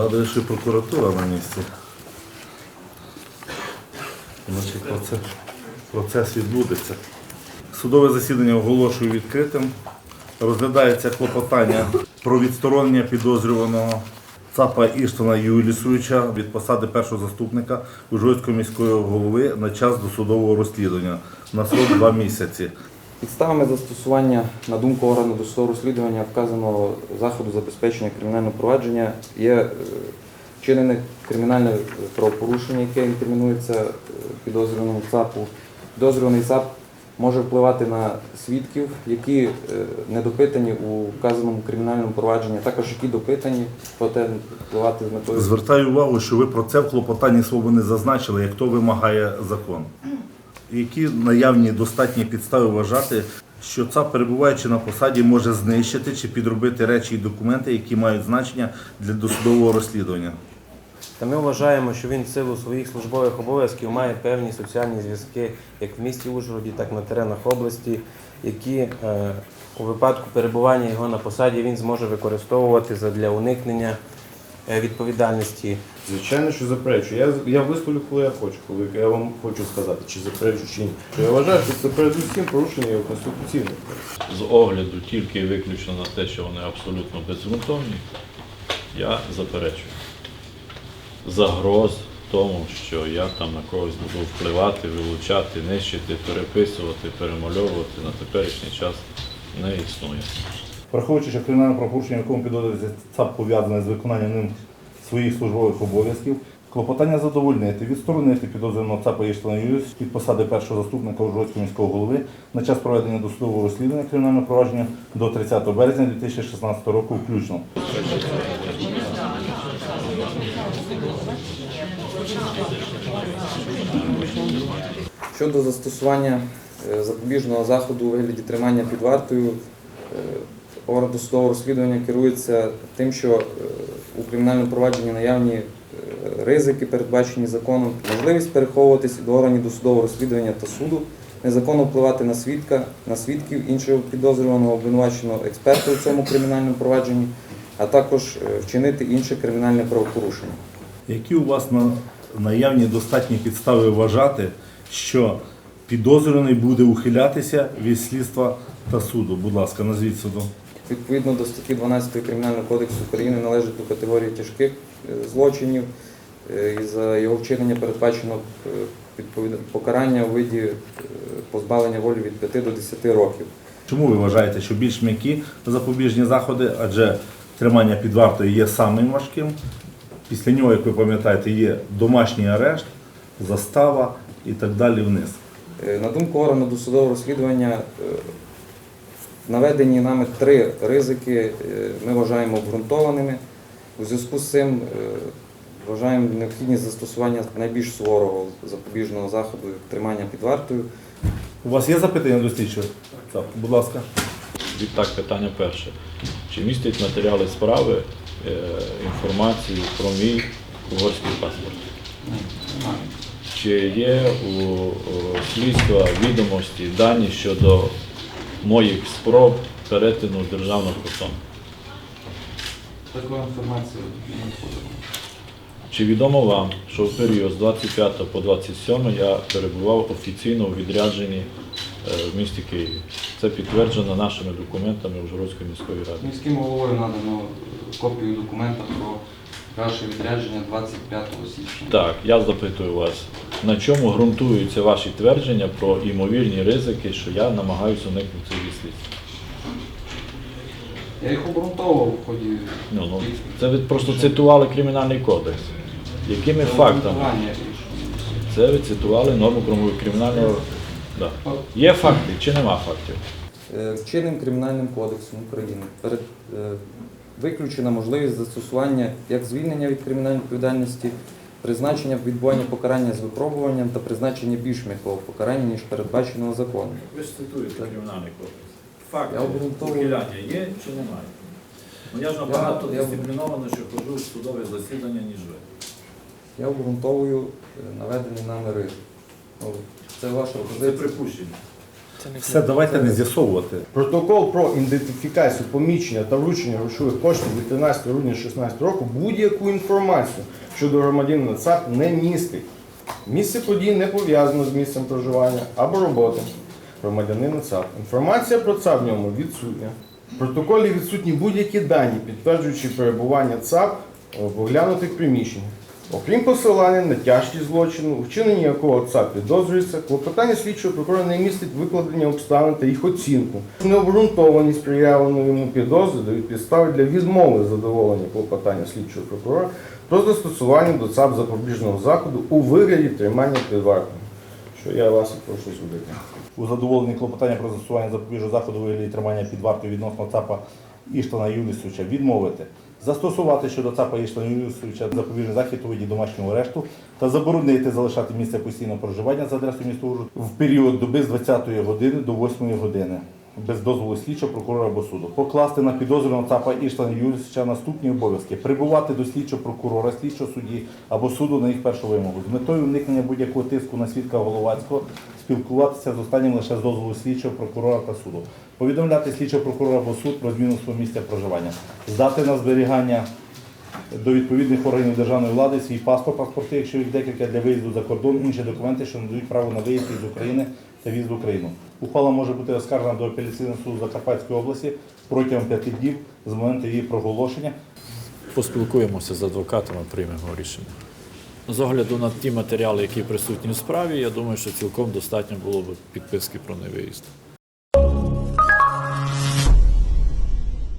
Радує, що прокуратура на місці. Значить, процес, процес відбудеться. Судове засідання оголошую відкритим. Розглядається клопотання про відсторонення підозрюваного ЦАПа Іштана Юлісовича від посади першого заступника Ужгородського міського голови на час досудового розслідування на срок два місяці. Підставами застосування, на думку органу досудового розслідування, вказаного заходу забезпечення кримінального провадження є е, вчинене кримінальне правопорушення, яке інкримінується е, підозрюваному ЦАПу. Підозрюваний ЦАП може впливати на свідків, які е, не допитані у вказаному кримінальному провадженні, також які допитані, проте впливати з метою. Звертаю увагу, що ви про це в клопотанні свого не зазначили, як то вимагає закон. Які наявні достатні підстави вважати, що ЦАП, перебуваючи на посаді, може знищити чи підробити речі і документи, які мають значення для досудового розслідування? Та ми вважаємо, що він в силу своїх службових обов'язків має певні соціальні зв'язки як в місті Ужгороді, так і на теренах області, які е, у випадку перебування його на посаді він зможе використовувати для уникнення е, відповідальності. Звичайно, що заперечую. Я, я висловлю, коли я хочу, коли я вам хочу сказати, чи заперечу, чи ні. Я вважаю, що це передусім порушення його конституційних прав. з огляду тільки і виключно на те, що вони абсолютно безґрунтовні, я заперечую. Загроз тому, що я там на когось буду впливати, вилучати, нищити, переписувати, перемальовувати на теперішній час не існує. Враховуючи, що кримінальне правопорушення, якому підозрюється ЦАП пов'язане з виконанням ним своїх службових обов'язків, клопотання задовольнити, відсторонити підозрюваного ЦАПа Іштана Юрійовича від посади першого заступника Ужгородського міського голови на час проведення досудового розслідування кримінального провадження до 30 березня 2016 року включно. Щодо застосування е, запобіжного заходу у вигляді тримання під вартою, е, орган досудового розслідування керується тим, що е, у кримінальному провадженні наявні е, ризики, передбачені законом, можливість переховуватись до органів досудового розслідування та суду, незаконно впливати на свідка, на свідків іншого підозрюваного обвинуваченого експерта у цьому кримінальному провадженні, а також е, вчинити інше кримінальне правопорушення. Які у вас на наявні достатні підстави вважати, що підозрюваний буде ухилятися від слідства та суду? Будь ласка, назвіть суду. Відповідно до статті 12 Кримінального кодексу України належить до категорії тяжких е, злочинів е, і за його вчинення передбачено е, покарання у виді позбавлення волі від 5 до 10 років. Чому ви вважаєте, що більш м'які запобіжні заходи, адже тримання під вартою є самим важким? Після нього, як ви пам'ятаєте, є домашній арешт, застава і так далі вниз. На думку органу досудового розслідування, наведені нами три ризики е, ми вважаємо обґрунтованими. У зв'язку з цим е, вважаємо необхідність застосування найбільш суворого запобіжного заходу тримання під вартою. У вас є запитання до слідчого? Так, будь ласка. Відтак, питання перше. Чи містять матеріали справи е, інформацію про мій угорський паспорт? Чи є у слідства відомості дані щодо моїх спроб перетину державного кордону? Таку інформацію не. Чи відомо вам, що в період з 25 по 27 я перебував офіційно у відрядженні в місті Києві? Це підтверджено нашими документами Ужгородської міської ради. Міським головою надано копію документа про ваше відрядження 25 січня. Так, я запитую вас, на чому ґрунтуються ваші твердження про імовірні ризики, що я намагаюся уникнути цих слідств? Я їх обґрунтовував в ході Ну, ну, це ви просто цитували кримінальний кодекс. Якими фактами? Це ви цитували норму кримінального. Да. Є факти чи нема фактів? Е, Чинним кримінальним кодексом України перед, е, виключена можливість застосування як звільнення від кримінальної відповідальності, призначення відбування покарання з випробуванням та призначення більш м'якого покарання, ніж передбаченого законом. Ви ж цитуєте кримінальний кодекс. Факти ухиляння є чи немає? Ну я ж набагато дисципліновано, що ходжу в судове засідання, ніж ви. Я обґрунтовую е, наведений нами ризик. Це ваша Це позиція. припущення. Все, давайте не з'ясовувати. Протокол про ідентифікацію, помічення та вручення грошових коштів від 13 грудня 2016 року будь-яку інформацію щодо громадянина ЦАП не містить. Місце подій не пов'язано з місцем проживання або роботи громадянина ЦАП. Інформація про ЦАП в ньому відсутня. В протоколі відсутні будь-які дані, підтверджуючи перебування ЦАП в оглянутих приміщеннях. Окрім посилання на тяжкість злочину, у вчиненні якого ЦАП підозрюється, клопотання слідчого прокурора не містить викладення обставин та їх оцінку. Необґрунтованість приявленої йому підозри дають підстави для відмови задоволення клопотання слідчого прокурора про застосування до ЦАП запобіжного заходу у вигляді тримання під вартою. Що я вас прошу зробити. У задоволенні клопотання про застосування запобіжного заходу у вигляді тримання під вартою відносно ЦАПа Іштана Юлісовича відмовити, застосувати щодо ЦАПа Іштана Юлісовича запобіжний захід у виді домашнього арешту та заборонити залишати місце постійного проживання за адресою міста Ужгород в період доби з 20 години до 8 години без дозволу слідчого прокурора або суду. Покласти на підозрюваного ЦАПа Іштана Юрійовича наступні обов'язки: прибувати до слідчого прокурора, слідчого судді або суду на їх першу вимогу. З метою уникнення будь-якого тиску на свідка Головацького, спілкуватися з останнім лише з дозволу слідчого прокурора та суду, повідомляти слідчого прокурора або суд про зміну свого місця проживання, здати на зберігання до відповідних органів державної влади свій паспорт, паспорти, якщо їх декілька для виїзду за кордон, інші документи, що надають право на виїзд із України та в'їзд в Україну. Ухвала може бути оскаржена до апеляційного суду Закарпатської області протягом п'яти днів з моменту її проголошення. Поспілкуємося з адвокатами, приймемо рішення. З огляду на ті матеріали, які присутні у справі, я думаю, що цілком достатньо було б підписки про невиїзд.